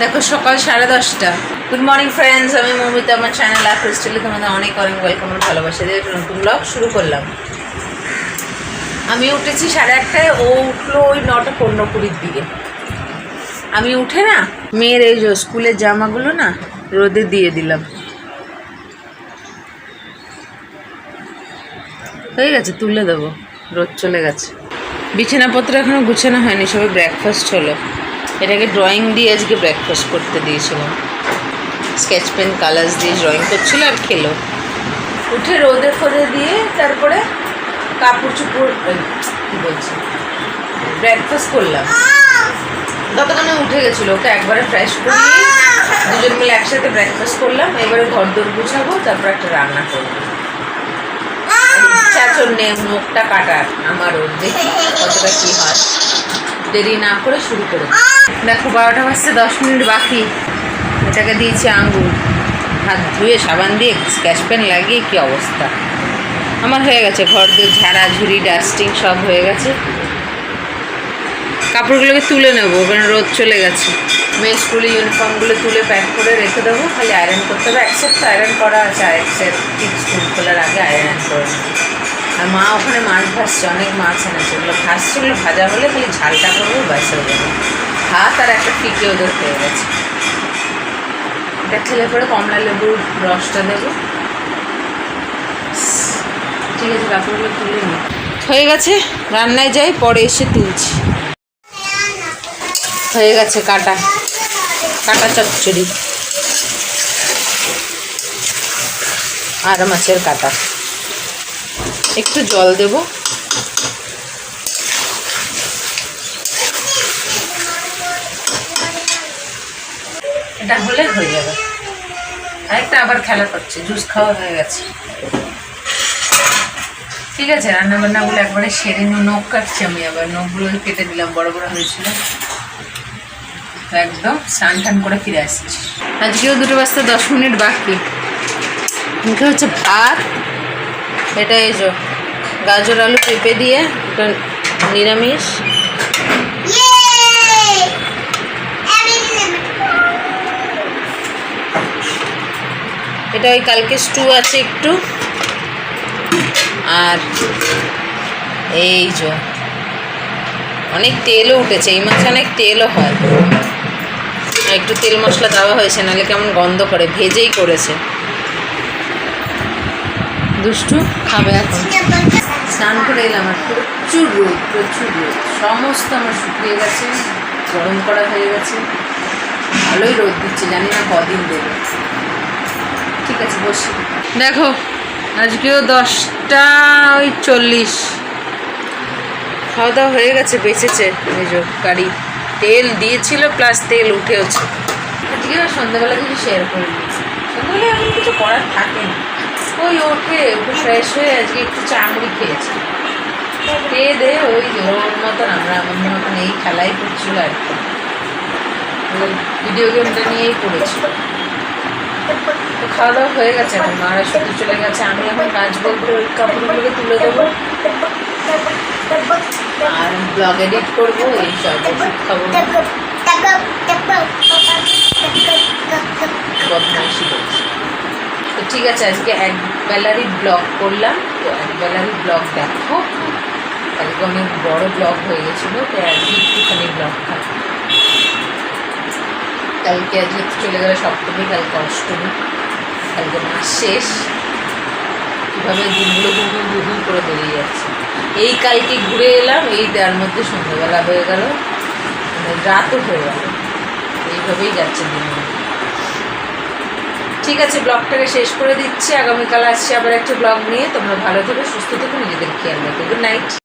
দেখো, সকাল সাড়ে দশটা। গুড মর্নিং ফ্রেন্ডস আমি মমিতা, আমার চ্যানেল আপ স্টিলে তোমাদের অনেক অনেক ওয়েলকাম আর ভালোবাসা দিয়ে একটা নতুন ব্লগ শুরু করলাম। আমি উঠেছি সাড়ে আটটায়, ও উঠল ওই নটা পনেরো কুড়ির দিকে। আমি উঠে না, মেয়ের এই যে স্কুলের জামাগুলো না, রোদে দিয়ে দিলাম। হয়ে গেছে, তুলে দেবো। রোদ চলে গেছে। বিছানাপত্র এখনও গুছানো হয়নি সবাই ব্রেকফাস্ট হলো। এটাকে ড্রয়িং দিয়ে আজকে ব্রেকফাস্ট করতে দিয়েছিলাম। স্কেচ পেন কালার্স দিয়ে ড্রয়িং করছিল আর খেলো। উঠে রোদে ফোদে দিয়ে তারপরে কাপড় চুপড় কী বলছি ব্রেকফাস্ট করলাম। ততক্ষণে উঠে গেছিল, ওকে একবারে ফ্রেশ করিয়ে দুজন মিলে একসাথে ব্রেকফাস্ট করলাম। এবারে ঘর দৌড় গুছাবো, তারপর একটা রান্না করব। চাচর নে মুখটা কাটার আমারও দেখি কতটা কী হয়? দেরি না করে শুরু করে দেখো, বারোটা বাজতে দশ মিনিট বাকি। এটাকে দিয়েছি আঙ্গুর। হাত ধুয়ে সাবান দিয়ে স্ক্যাচ পেন লাগিয়ে কি অবস্থা? আমার হয়ে গেছে ঘর দিয়ে ঝাড়া, ঝুড়ি, ডাস্টিং সব হয়ে গেছে। কাপড়গুলোকে তুলে নেব কারণ রোদ চলে গেছে। মেয়ে স্কুলে ইউনিফর্মগুলো তুলে প্যাক করে রেখে দেবো, খালি আয়রন করতে হবে। অ্যাকসেপ্ট আয়রন করা আছে, আর অ্যাকসেপ্ট ঠিক স্কুল খোলার আগে আয়রন করে নেব। আর মা ওখানে মাছ ভাসছে অনেক মাছ এনেছে। ওগুলো ভাসছে ওগুলো ভাজা হলে খালি ঝালটা করব ব্যাস হয়ে ভাত আর একটা ফিকে ওদের হয়ে গেছে। এটা খেলে পরে কমলা লেবুর রসটা দেবো। ঠিক আছে, কাপড়গুলো তুলে নিই। হয়ে গেছে, রান্নায় যাই, পরে এসে তুলছি। হয়ে গেছে কাটা। কাটা চচ্চড়ি। আর মাছের কাটা। একটু জল দেব। এটা হলে হয়ে যাবে। আরেকটা আবার খেলা করছে জুস খাওয়া হয়ে গেছে। ঠিক আছে রান্না বান্নাগুলো একবারে সেরে নিয়ে নখ কাটছি আমি আবার নখগুলো কেটে দিলাম বড় বড় হয়েছিল। তো একদম স্নান টান করে ফিরে আসছি। আজকেও দুটো বাজতে দশ মিনিট বাকি। মুখে হচ্ছে ভাত। এটা এই যে, গাজর আলু পেঁপে দিয়ে এটা নিরামিষ। এটা ওই কালকে স্টু আছে একটু। আর এই যে, অনেক তেলও উঠেছে, এই মাছে অনেক তেলও হয়। একটু তেল মশলা দেওয়া হয়েছে, নাহলে কেমন গন্ধ করে, ভেজেই করেছে। দুষ্টু খাবে এখন স্নান করে এলাম আর প্রচুর রোদ প্রচুর রোদ। সমস্ত আমার শুকিয়ে গেছে, গরম করা হয়ে গেছে। ভালোই রোদ দিচ্ছে, জানি না কদিন দেবে। ঠিক আছে, বসি। দেখো, আজকেও দশটা ওই চল্লিশ। খাওয়া দাওয়া হয়ে গেছে, বেঁচেছে। এই গাড়ি তেল দিয়েছিল প্লাস তেল উঠেওছে। আজকে সন্ধ্যাবেলা কিছু শেয়ার করে দিয়েছি সন্ধ্যাবেলা এখন কিছু করার থাকে না। ওই ওঠে একটু ফ্রেশ হয়ে আজকে একটু চা মুড়ি খেয়েছি। খেয়ে দে, ওই ওর মতন, আমরা আমাদের মতন এই খেলাই করছিল আর কি। ভিডিও গেমটা নিয়েই পড়েছিল। খাওয়া দাওয়া হয়ে গেছে এখন, মারা শুতে চলে গেছে। আমি এখন কাজ বলতে ওই কাপড়গুলোকে তুলে দেবো। আর ব্লগ এডিট করব, এই সব ওষুধ খাব। বদমাইশি করছি। তো ঠিক আছে, আজকে এক বেলারই ব্লগ করলাম। তো এক বেলারই ব্লগ দেখো। আজকে অনেক বড় ব্লগ হয়ে গেছিল তো আজকে একটুখানি ব্লগ থাকবে কালকে আজকে চলে গেলে সপ্তমী, কালকে অষ্টমী, কালকে মাস শেষ। কীভাবে দিনগুলো গুগুল গুগুল করে বেরিয়ে যাচ্ছে। এই কালকে ঘুরে এলাম, এই তার মধ্যে সন্ধ্যাবেলা হয়ে গেল। মানে রাতও হয়ে গেল। এইভাবেই যাচ্ছে দিনগুলো। ঠিক আছে, ব্লগটাকে শেষ করে দিচ্ছি। আগামীকাল আসছি আবার একটা ব্লগ নিয়ে। তোমরা ভালো থেকো, সুস্থ থেকো, নিজেদের খেয়াল রাখো। Good night